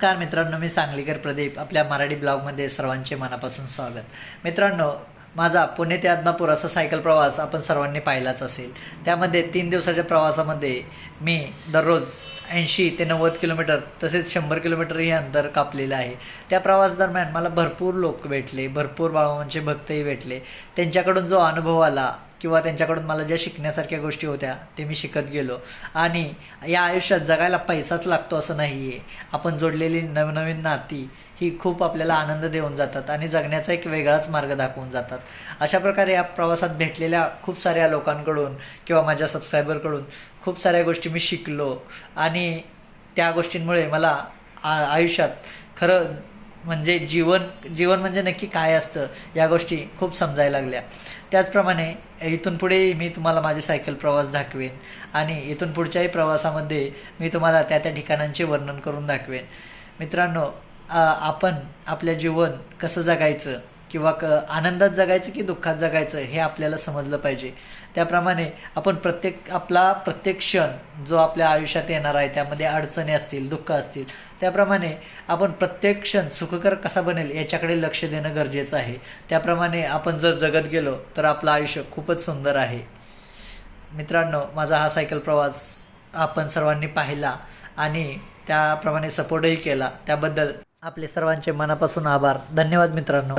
नमस्कार मित्रांनो मी सांगलीकर प्रदीप आपल्या मराठी ब्लॉगमध्ये सर्वांचे मनापासून स्वागत. मित्रांनो माझा पुणे ते आदमापूर असा सायकल प्रवास आपण सर्वांनी पाहिलाच असेल. त्यामध्ये तीन दिवसाच्या प्रवासामध्ये मी दररोज ऐंशी ते नव्वद किलोमीटर तसेच शंभर किलोमीटर हे अंतर कापलेलं आहे. त्या प्रवास दरम्यान मला भरपूर लोक भेटले भरपूर बाळांचे भक्तही भेटले. त्यांच्याकडून जो अनुभव आला किंवा त्यांच्याकडून मला ज्या शिकण्यासारख्या गोष्टी होत्या ते मी शिकत गेलो. आणि या आयुष्यात जगायला पैसाच लागतो असं नाही आहे आपण जोडलेली नवनवीन नाती ही खूप आपल्याला आनंद देऊन जातात आणि जगण्याचा एक वेगळाच मार्ग दाखवून जातात. अशा प्रकारे या प्रवासात भेटलेल्या खूप साऱ्या लोकांकडून किंवा माझ्या सबस्क्रायबरकडून खूप साऱ्या गोष्टी मी शिकलो. आणि त्या गोष्टींमुळे मला आ- आयुष्यात खरं म्हणजे जीवन जीवन म्हणजे नक्की काय असतं या गोष्टी खूप समजायला लागल्या. त्याचप्रमाणे इथून पुढे मी तुम्हाला माझे सायकल प्रवास दाखवेन आणि इथून पुढच्याही प्रवासामध्ये मी तुम्हाला त्या त्या ठिकाणांचे वर्णन करून दाखवेन. मित्रांनो आपण आपलं जीवन कसं जगायचं किंवा क आनंदात जगायचं की दुःखात जगायचं हे आपल्याला समजलं पाहिजे. त्याप्रमाणे आपण प्रत्येक आपला प्रत्येक क्षण जो आपल्या आयुष्यात येणार आहे त्यामध्ये अडचणी असतील दुःख असतील त्याप्रमाणे आपण प्रत्येक क्षण सुखकर कसा बनेल याच्याकडे लक्ष देणं गरजेचं आहे. त्याप्रमाणे आपण जर जगत गेलो तर आपलं आयुष्य खूपच सुंदर आहे. मित्रांनो माझा हा सायकल प्रवास आपण सर्वांनी पाहिला आणि त्याप्रमाणे सपोर्टही केला. त्याबद्दल आपले सर्वांचे मनापासून आभार. धन्यवाद मित्रांनो.